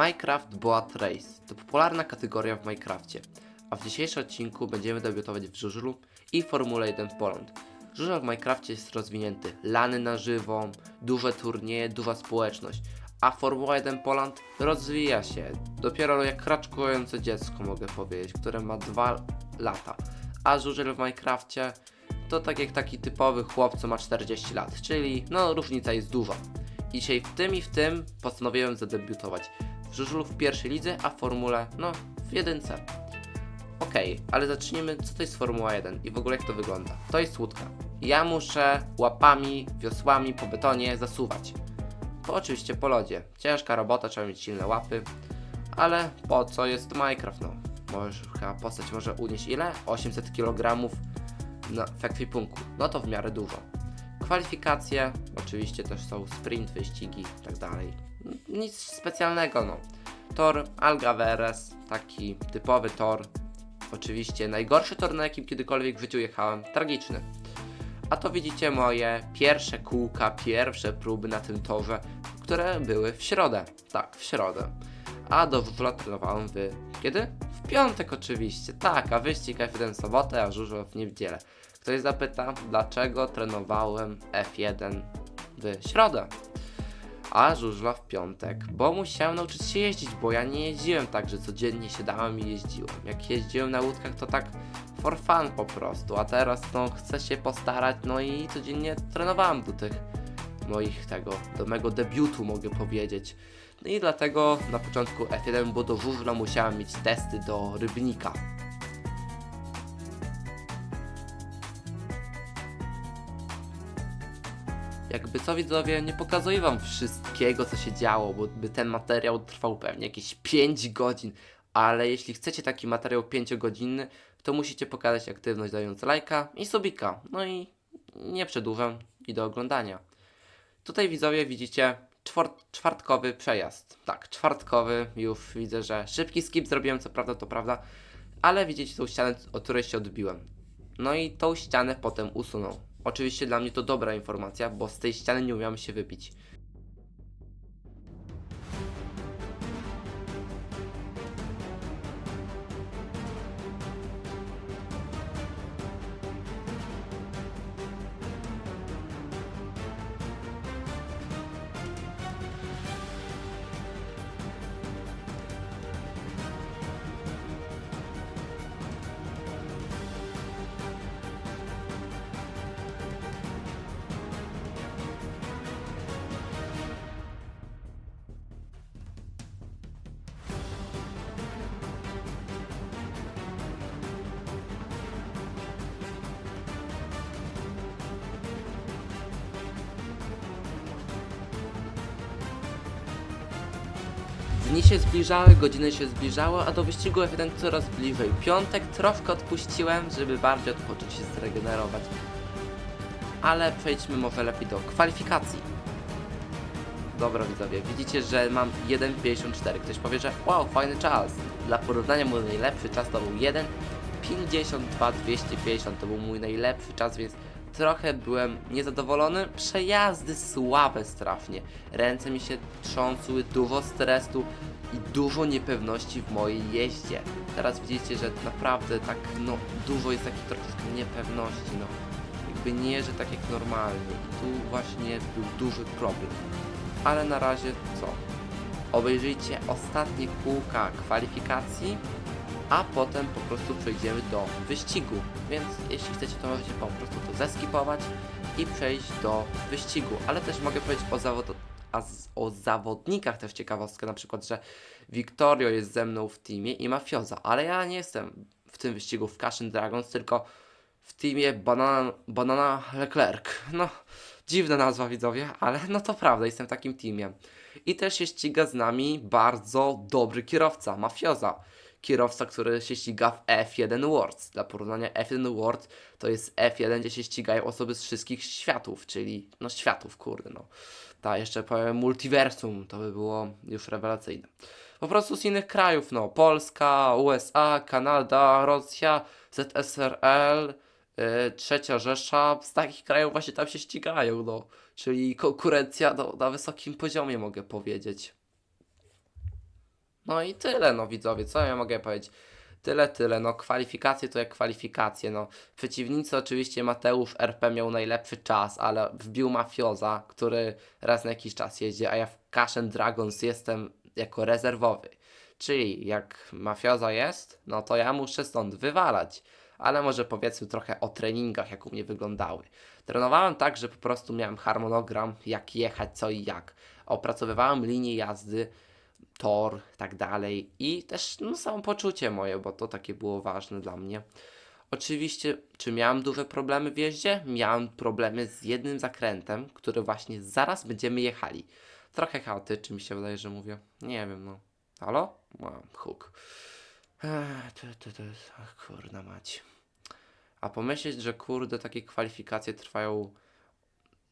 Minecraft Boat Race. To popularna kategoria w Minecrafcie, a w dzisiejszym odcinku będziemy debiutować w żużlu i Formule 1 Poland. Żużel w Minecrafcie jest rozwinięty, lany na żywo, duże turnieje, duża społeczność, a Formuła 1 Poland rozwija się, dopiero jak raczkujące dziecko mogę powiedzieć, które ma 2 lata, a żużel w Minecrafcie to tak jak taki typowy chłop, co ma 40 lat, czyli no różnica jest duża. I Dzisiaj w tym i w tym postanowiłem zadebiutować. Żużlu w pierwszej lidze, a formule, no, w jedynce. Okej, ale zacznijmy, co to jest Formuła 1 i w ogóle jak to wygląda. To jest łódka. Ja muszę łapami, wiosłami po betonie zasuwać. To oczywiście po lodzie. Ciężka robota, trzeba mieć silne łapy. Ale po co jest Minecraft, no? Możesz chyba postać może unieść ile? 800 kg na, w ekwipunku. No to w miarę dużo. Kwalifikacje, oczywiście też są sprint, wyścigi i tak dalej. Nic specjalnego, no. Tor Algaveres, taki typowy tor. Oczywiście najgorszy tor, na jakim kiedykolwiek w życiu jechałem. Tragiczny. A to widzicie moje pierwsze kółka, pierwsze próby na tym torze, które były w środę. Tak, w środę. A do żużla trenowałem w... Kiedy? W piątek oczywiście. Tak, a wyścig F1 w sobotę, a żużel w niedzielę. Ktoś zapyta, dlaczego trenowałem F1 w środę, a żużla w piątek, bo musiałem nauczyć się jeździć, bo ja nie jeździłem tak, że codziennie siadałem i jeździłem. Jak jeździłem na łódkach, to tak for fun po prostu, a teraz no chcę się postarać, no i codziennie trenowałem do tych moich tego, do mego debiutu mogę powiedzieć. No i dlatego na początku F1, bo do żużla musiałem mieć testy do rybnika. Jakby co widzowie, nie pokazuję wam wszystkiego co się działo, bo by ten materiał trwał pewnie jakieś 5 godzin, ale jeśli chcecie taki materiał 5-godzinny, to musicie pokazać aktywność dając lajka i subika. No i nie przedłużam i do oglądania. Tutaj widzowie widzicie czwartkowy przejazd. Tak, czwartkowy, już widzę, że szybki skip zrobiłem, co prawda to prawda, ale widzicie tą ścianę, od której się odbiłem. No i tą ścianę potem usunął. Oczywiście dla mnie to dobra informacja, bo z tej ściany nie umiałem się wybić. Dni się zbliżały, godziny się zbliżały, a do wyścigu F1 coraz bliżej. Piątek troszkę odpuściłem, żeby bardziej odpocząć się zregenerować. Ale przejdźmy może lepiej do kwalifikacji. Dobra widzowie, widzicie, że mam 1.54. Ktoś powie, że wow, fajny czas. Dla porównania mój najlepszy czas to był 1.52.250. To był mój najlepszy czas, więc trochę byłem niezadowolony. Przejazdy słabe strasznie. Ręce mi się trząsły, dużo stresu i dużo niepewności w mojej jeździe. Teraz widzicie, że naprawdę tak, no, dużo jest takich troszkę niepewności, no. Jakby nie jeżdżę tak jak normalnie. I tu właśnie był duży problem. Ale na razie co? Obejrzyjcie ostatnie kółka kwalifikacji, a potem po prostu przejdziemy do wyścigu. Więc jeśli chcecie, to możecie po prostu to zeskipować i przejść do wyścigu. Ale też mogę powiedzieć o, zawod o zawodnikach też ciekawostkę, na przykład, że Victorio jest ze mną w teamie i Mafioza, ale ja nie jestem w tym wyścigu w Cashin Dragons, tylko w teamie Banana, Banana Leclerc. No, dziwna nazwa widzowie, ale no to prawda, jestem w takim teamie. I też się ściga z nami bardzo dobry kierowca, Mafioza kierowca, który się ściga w F1 Worlds. Dla porównania F1 Worlds to jest F1, gdzie się ścigają osoby z wszystkich światów, czyli no światów, kurde no. Ta jeszcze powiem multiversum, to by było już rewelacyjne. Po prostu z innych krajów, no. Polska, USA, Kanada, Rosja, ZSRL, yy, Trzecia Rzesza, z takich krajów właśnie tam się ścigają, no. Czyli konkurencja no, na wysokim poziomie, mogę powiedzieć. No i tyle, no widzowie, co ja mogę powiedzieć? Tyle, tyle, no kwalifikacje to jak kwalifikacje, no. Przeciwnicy oczywiście Mateusz RP miał najlepszy czas, ale wbił Mafioza, który raz na jakiś czas jeździ, a ja w Cash and Dragons jestem jako rezerwowy. Czyli jak Mafioza jest, no to ja muszę stąd wywalać. Ale może powiedzmy trochę o treningach, jak u mnie wyglądały. Trenowałem tak, że po prostu miałem harmonogram, jak jechać, co i jak. Opracowywałem linię jazdy, tor, tak dalej i też no, samopoczucie moje, bo to takie było ważne dla mnie. Oczywiście, czy miałem duże problemy w jeździe? Miałem problemy z jednym zakrętem, który właśnie zaraz będziemy jechali. Trochę chaotycznie mi się wydaje, że mówię. Nie wiem, no. Halo? Mam huk. To, to, to kurna mać. A pomyśleć, że kurde, takie kwalifikacje trwają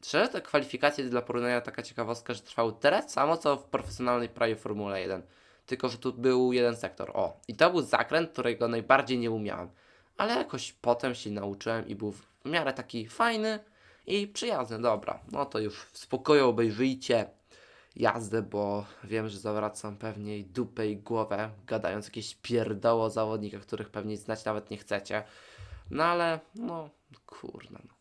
Szczerze, te kwalifikacje dla porównania taka ciekawostka, że trwały tyle samo co w profesjonalnej prawie Formule 1. Tylko, że tu był jeden sektor. O, i to był zakręt, którego najbardziej nie umiałem. Ale jakoś potem się nauczyłem i był w miarę taki fajny i przyjazny. Dobra, no to już w spokoju obejrzyjcie jazdę, bo wiem, że zawracam pewnie i dupę i głowę, gadając jakieś pierdoło o zawodnikach, których pewnie znać nawet nie chcecie. No ale, no, kurna, no.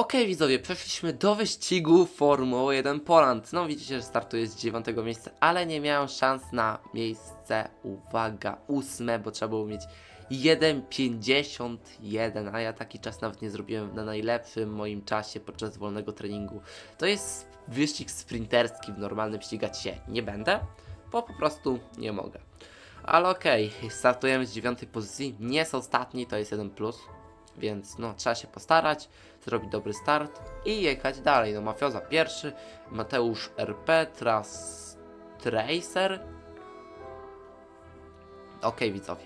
Okej widzowie, przeszliśmy do wyścigu Formuły 1 Poland. No widzicie, że startuję z 9 miejsca, ale nie miałem szans na miejsce, uwaga, ósme, bo trzeba było mieć 1.51, a ja taki czas nawet nie zrobiłem na najlepszym moim czasie podczas wolnego treningu. To jest wyścig sprinterski, w normalnym ścigać się nie będę, bo po prostu nie mogę. Ale okej, startujemy z dziewiątej pozycji, nie jest ostatni, to jest 1+. Plus. Więc no, trzeba się postarać, zrobić dobry start i jechać dalej. No, Mafioza pierwszy, Mateusz RP, Tras Tracer. Okej, widzowie.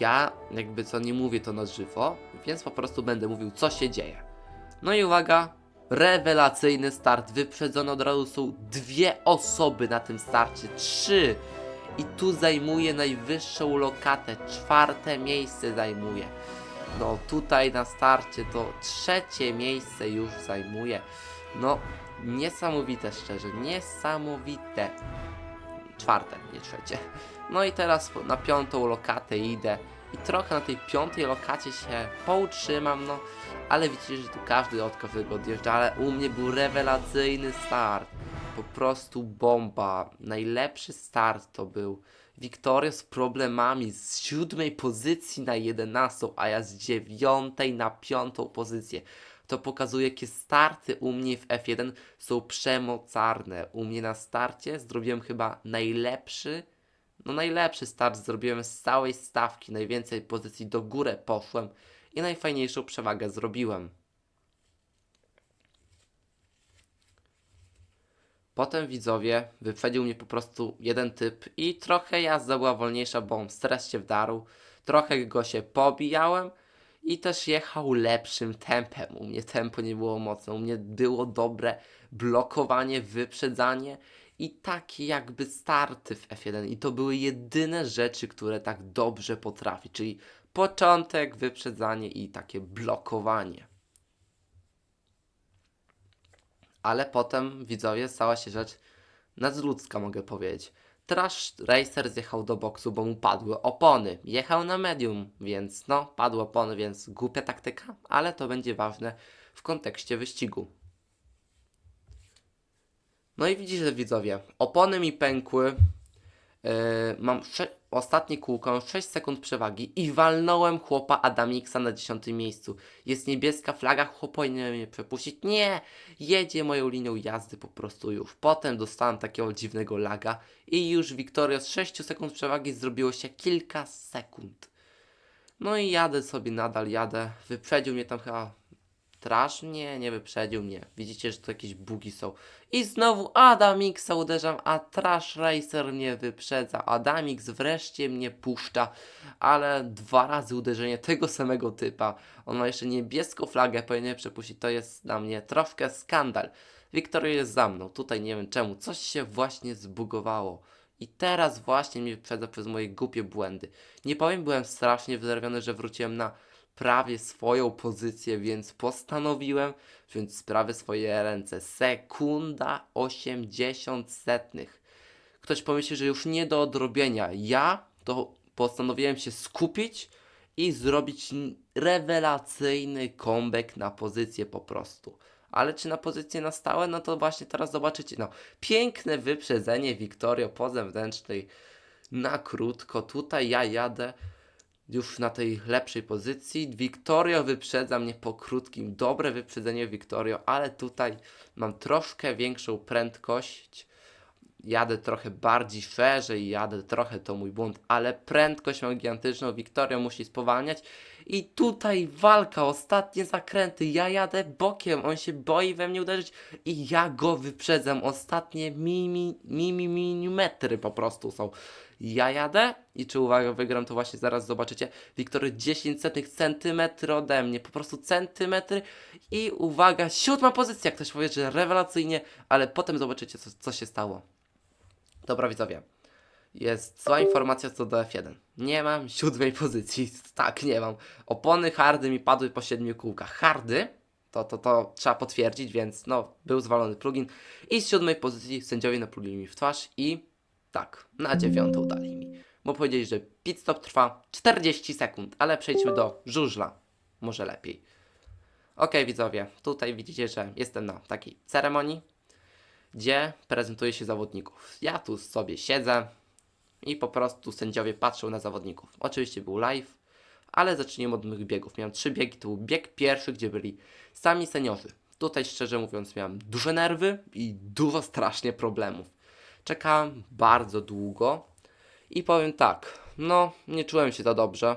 Ja jakby co nie mówię to na żywo, więc po prostu będę mówił, co się dzieje. No i uwaga, rewelacyjny start. Wyprzedzone od razu są dwie osoby na tym starcie. Trzy. I tu zajmuje najwyższą lokatę. Czwarte miejsce zajmuje. No tutaj na starcie to trzecie miejsce już zajmuje. No niesamowite szczerze, niesamowite. Czwarte, nie trzecie. No i teraz na piątą lokatę idę i trochę na tej piątej lokacie się poutrzymam, no ale widzicie, że tu każdy od każdego odjeżdża, ale u mnie był rewelacyjny start. Po prostu bomba. Najlepszy start to był. Wiktoria z problemami z siódmej pozycji na jedenastą, a ja z dziewiątej na piątą pozycję. To pokazuje, jakie starty u mnie w F1 są przemocarne. U mnie na starcie zrobiłem chyba najlepszy, no najlepszy start zrobiłem z całej stawki. Najwięcej pozycji do góry poszłem i najfajniejszą przewagę zrobiłem. Potem widzowie wyprzedził mnie po prostu jeden typ i trochę jazda była wolniejsza, bo stres się wdarł. Trochę go się pobijałem i też jechał lepszym tempem. U mnie tempo nie było mocne, u mnie było dobre blokowanie, wyprzedzanie i takie jakby starty w F1. I to były jedyne rzeczy, które tak dobrze potrafi, czyli początek, wyprzedzanie i takie blokowanie. Ale potem, widzowie, stała się rzecz nadzludzka, mogę powiedzieć. Trash Racer zjechał do boksu, bo mu padły opony. Jechał na medium, więc no, padły opony, więc głupia taktyka, ale to będzie ważne w kontekście wyścigu. No i widzicie widzowie, opony mi pękły, Yy, mam ostatnie kółko, mam 6 sekund przewagi i walnąłem chłopa Adamiksa na 10 miejscu. Jest niebieska flaga, chłop powinien mnie przepuścić. Nie! Jedzie moją linią jazdy po prostu już. Potem dostałem takiego dziwnego laga i już Wiktoria z 6 sekund przewagi zrobiło się kilka sekund. No i jadę sobie, nadal jadę. Wyprzedził mnie tam chyba Trash? Nie, wyprzedził mnie. Widzicie, że to jakieś bugi są. I znowu Adamixa uderzam, a Trash Racer mnie wyprzedza. Adamix wreszcie mnie puszcza, ale dwa razy uderzenie tego samego typa. On ma jeszcze niebieską flagę, powinien przepuścić. To jest dla mnie troszkę skandal. Wiktoria jest za mną. Tutaj nie wiem czemu. Coś się właśnie zbugowało. I teraz właśnie mnie wyprzedza przez moje głupie błędy. Nie powiem, byłem strasznie wynerwiony, że wróciłem na prawie swoją pozycję, więc postanowiłem wziąć sprawę w swoje ręce. Sekunda 80 setnych. Ktoś pomyśli, że już nie do odrobienia. Ja to postanowiłem się skupić i zrobić rewelacyjny comeback na pozycję po prostu. Ale czy na pozycję na stałe? No to właśnie teraz zobaczycie. No, piękne wyprzedzenie Wiktorio po zewnętrznej na krótko. Tutaj ja jadę już na tej lepszej pozycji. Wiktorio wyprzedza mnie po krótkim. Dobre wyprzedzenie Wiktorio, ale tutaj mam troszkę większą prędkość. Jadę trochę bardziej szerzej, jadę trochę to mój błąd, ale prędkość mam gigantyczną. Wiktorio musi spowalniać. I tutaj walka, ostatnie zakręty. Ja jadę bokiem, on się boi we mnie uderzyć i ja go wyprzedzam. Ostatnie mimi, mimi, milimetry po prostu są. Ja jadę i czy uwaga, wygram to właśnie zaraz zobaczycie. Wiktory 10 setnych centymetry ode mnie, po prostu centymetry i uwaga, siódma pozycja, ktoś powie, że rewelacyjnie, ale potem zobaczycie co, co się stało. Dobra widzowie, jest zła informacja co do F1. Nie mam siódmej pozycji, tak nie mam. Opony hardy mi padły po siedmiu kółkach. Hardy, to, to, to trzeba potwierdzić, więc no, był zwalony plugin i z siódmej pozycji sędziowie napluli mi w twarz i tak, na dziewiątą dali mi. Bo powiedzieli, że pit stop trwa 40 sekund, ale przejdźmy do żużla. Może lepiej. Ok, widzowie, tutaj widzicie, że jestem na takiej ceremonii, gdzie prezentuje się zawodników. Ja tu sobie siedzę i po prostu sędziowie patrzą na zawodników. Oczywiście był live, ale zacznijmy od moich biegów. Miałem trzy biegi, to był bieg pierwszy, gdzie byli sami seniorzy. Tutaj szczerze mówiąc miałem duże nerwy i dużo strasznie problemów. Czekałem bardzo długo i powiem tak, no nie czułem się za dobrze.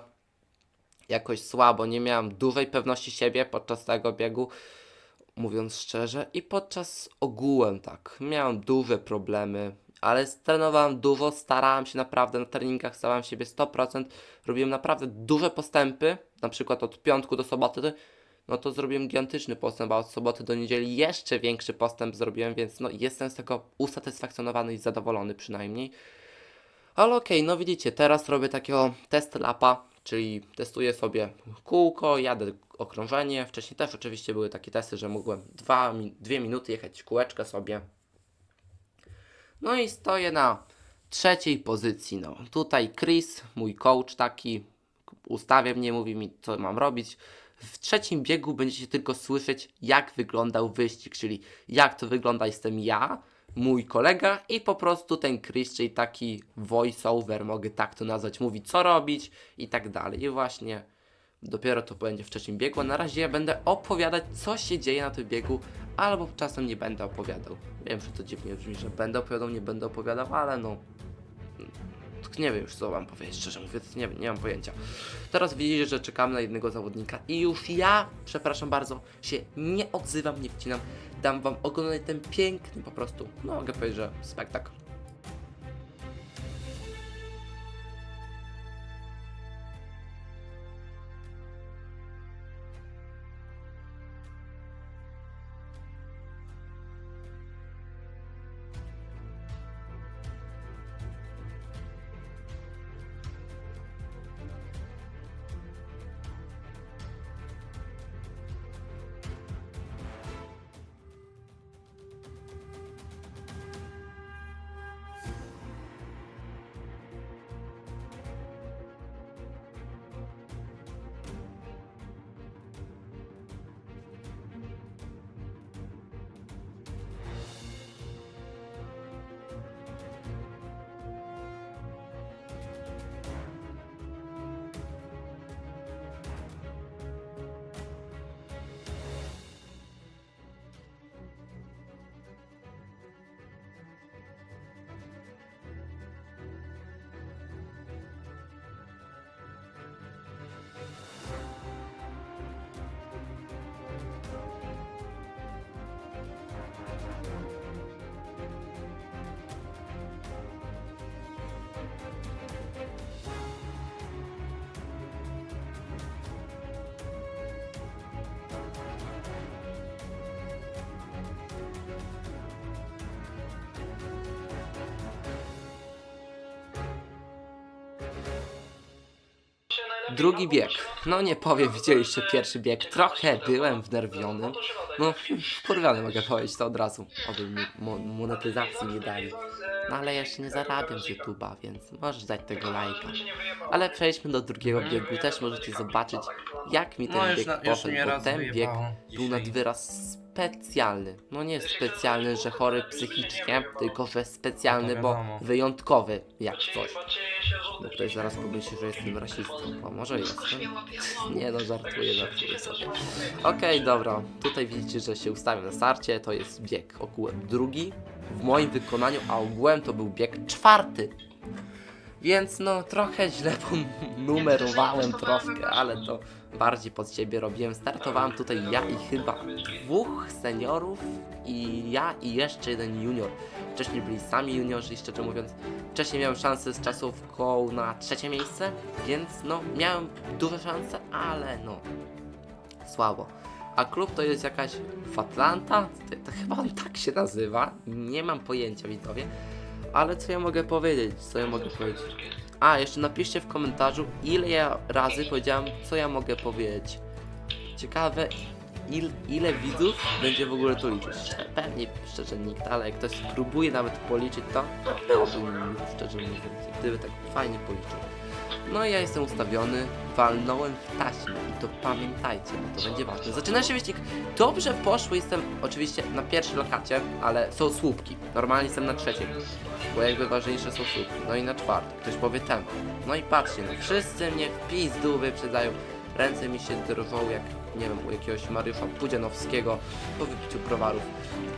Jakoś słabo, nie miałem dużej pewności siebie podczas tego biegu, mówiąc szczerze, i podczas ogółem tak. Miałem duże problemy, ale trenowałem dużo, starałem się naprawdę na treningach, starałem siebie 100%, robiłem naprawdę duże postępy, na przykład od piątku do soboty, no to zrobiłem gigantyczny postęp, a od soboty do niedzieli jeszcze większy postęp zrobiłem, więc no jestem z tego usatysfakcjonowany i zadowolony przynajmniej. Ale okej, no widzicie, teraz robię takiego test lapa, czyli testuję sobie kółko, jadę okrążenie. Wcześniej też oczywiście były takie testy, że mogłem 2 mi, dwie minuty jechać kółeczkę sobie. No i stoję na trzeciej pozycji. No. Tutaj Chris, mój coach taki, ustawia mnie, mówi mi co mam robić. W trzecim biegu będziecie tylko słyszeć jak wyglądał wyścig, czyli jak to wygląda jestem ja, mój kolega i po prostu ten Chris, czyli taki voice-over, mogę tak to nazwać, mówi co robić i tak dalej. I właśnie dopiero to będzie w trzecim biegu, na razie ja będę opowiadać co się dzieje na tym biegu, albo czasem nie będę opowiadał. Wiem, że to dziwnie brzmi, że będę opowiadał, nie będę opowiadał, ale no nie wiem już co wam powiedzieć, szczerze mówiąc, nie, nie mam pojęcia. Teraz widzicie, że czekamy na jednego zawodnika i już ja, przepraszam bardzo, się nie odzywam, nie wcinam. Dam wam oglądać ten piękny po prostu, no mogę powiedzieć, że spektakl. Drugi bieg. No nie powiem, widzieliście pierwszy bieg. Trochę byłem wnerwiony. No, kurwiony mogę powiedzieć to od razu. Oby monetyzacji nie dali. No ale jeszcze nie zarabiam z YouTube'a, więc możesz dać tego lajka. Ale przejdźmy do drugiego biegu. Też możecie zobaczyć, jak mi ten No już, bieg na, już poszedł, mnie bo raz ten bieg wyjebało był nad wyraz specjalny. No nie specjalny, że chory psychicznie, tylko że specjalny, No to bo wiadomo. wyjątkowy, jak coś. Bo ktoś zaraz pomyśli, że jestem rasistą. A może jestem? Nie no, żartuję, żartuję sobie. Okej, dobra. Tutaj widzicie, że się ustawiam na starcie. To jest bieg ogółem drugi w moim wykonaniu, a ogółem to był bieg czwarty. Więc no, trochę źle numerowałem troszkę, ale to bardziej pod siebie robiłem. Startowałem tutaj ja i chyba dwóch seniorów i ja i jeszcze jeden junior. Wcześniej byli sami juniorzy szczerze mówiąc, wcześniej miałem szansę z czasówką na trzecie miejsce, więc no, miałem duże szanse, ale no, słabo. A klub to jest jakaś Fatlanta? To, to chyba on tak się nazywa. Nie mam pojęcia, widzowie. Ale co ja mogę powiedzieć? Co ja mogę powiedzieć? A, jeszcze napiszcie w komentarzu, ile ja razy powiedziałem, co ja mogę powiedzieć. Ciekawe, il, ile widzów będzie w ogóle to liczyć. Pewnie szczerze nikt, ale jak ktoś spróbuje nawet policzyć to, to byłoby szczerze mówiąc, gdyby tak fajnie policzył. No i ja jestem ustawiony, walnąłem w taśmę i to pamiętajcie, bo to będzie ważne. Zaczyna się wyścig. Dobrze poszło, jestem oczywiście na pierwszej lokacie, ale są słupki. Normalnie jestem na trzeciej, bo jakby ważniejsze są słupki. No i na czwartej, ktoś powie ten. No i patrzcie, no wszyscy mnie w pizdu wyprzedzają. Ręce mi się drżą jak, nie wiem, u jakiegoś Mariusza Pudzianowskiego po wypiciu browarów.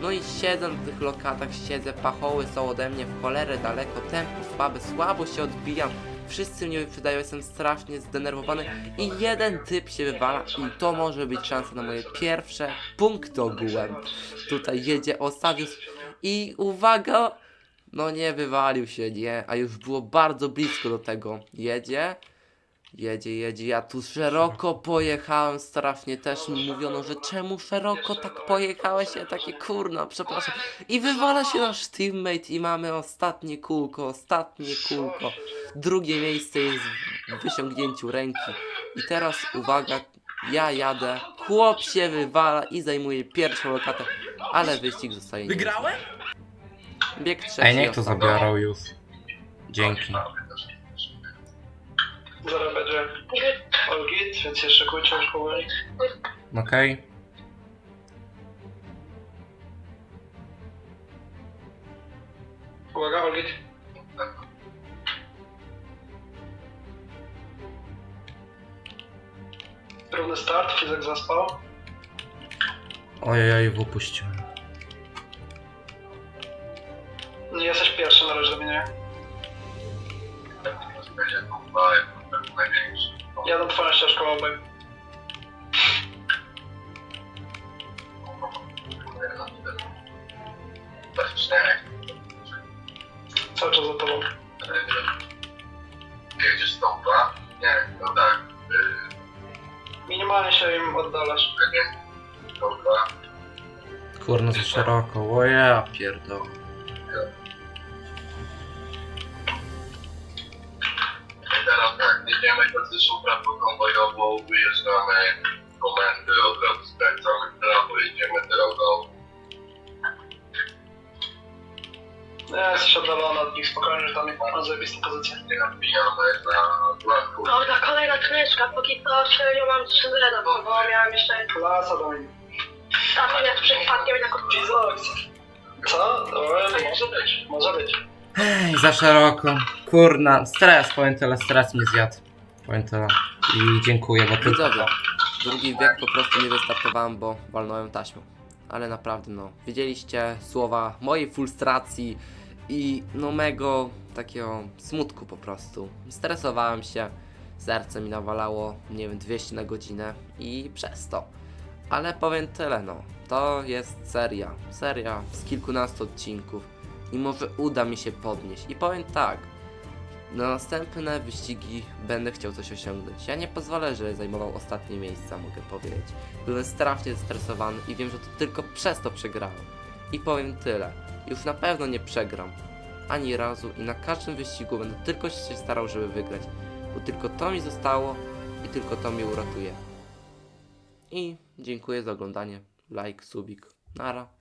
No i siedzę na tych lokatach, siedzę, pachoły są ode mnie w cholerę daleko, tempo słabe, słabo się odbijam. Wszyscy mnie wyprzedają, jestem strasznie zdenerwowany i jeden typ się wywala i to może być szansa na moje pierwsze punkty ogółem. Tutaj jedzie Osawius i uwaga, no nie wywalił się, nie, a już było bardzo blisko do tego. Jedzie, jedzie, jedzie, ja tu szeroko pojechałem strasznie, też mi mówiono, że czemu szeroko tak pojechałeś, ja takie kurna, przepraszam. I wywala się nasz teammate i mamy ostatnie kółko, ostatnie kółko. Drugie miejsce jest w wyciągnięciu ręki. I teraz uwaga, ja jadę, chłop się wywala i zajmuje pierwszą lokatę, ale wyścig zostaje. Wygrałem? Bieg trzeci. Ej, niech to ostatni. zabiorą już. Dzięki. Zaraz będzie Olgit, więc się szykujcie już powoli. Okej. Uwaga, Olgit. Równy start, Fizek zaspał. Ojej, wypuściłem. Nie jesteś pierwszy na razie do mnie. Jadę twoją ścieżką obaj. Cały czas za tobą. Jedziesz stąpa? Nie, no tak. Minimalnie się im oddalasz. Kurno za szeroko. O ja pierdolę. Wyjeżdżamy komendy, od razu skręcamy w prawo, jedziemy drogą. Nie, jesteś oddalony od nich spokojnie, że tam masz zajebistą pozycję. Nie napijamy na blanku. Dobra, kolejna kręczka, póki to serio mam 3 leda, bo miałem jeszcze Klasa do nich. tam jak przypadkiem tak od Co? Dobra, Może być. może być. Ej, za szeroko. Kurna, stres, powiem tyle, stres mi zjadł. Powiem tyle. I dziękuję, bo tylko... Widzowie, drugi bieg po prostu nie wystartowałem, bo walnąłem taśmą. Ale naprawdę no, widzieliście słowa mojej frustracji i no mego takiego smutku po prostu. Stresowałem się, serce mi nawalało, nie wiem, 200 na godzinę i przez to. Ale powiem tyle no, to jest seria, seria z kilkunastu odcinków i może uda mi się podnieść. I powiem tak, na następne wyścigi będę chciał coś osiągnąć. Ja nie pozwolę, że zajmował ostatnie miejsca, mogę powiedzieć. Byłem strasznie zestresowany i wiem, że to tylko przez to przegrałem. I powiem tyle. Już na pewno nie przegram. Ani razu i na każdym wyścigu będę tylko się starał, żeby wygrać. Bo tylko to mi zostało i tylko to mnie uratuje. I dziękuję za oglądanie. Like, subik. Nara.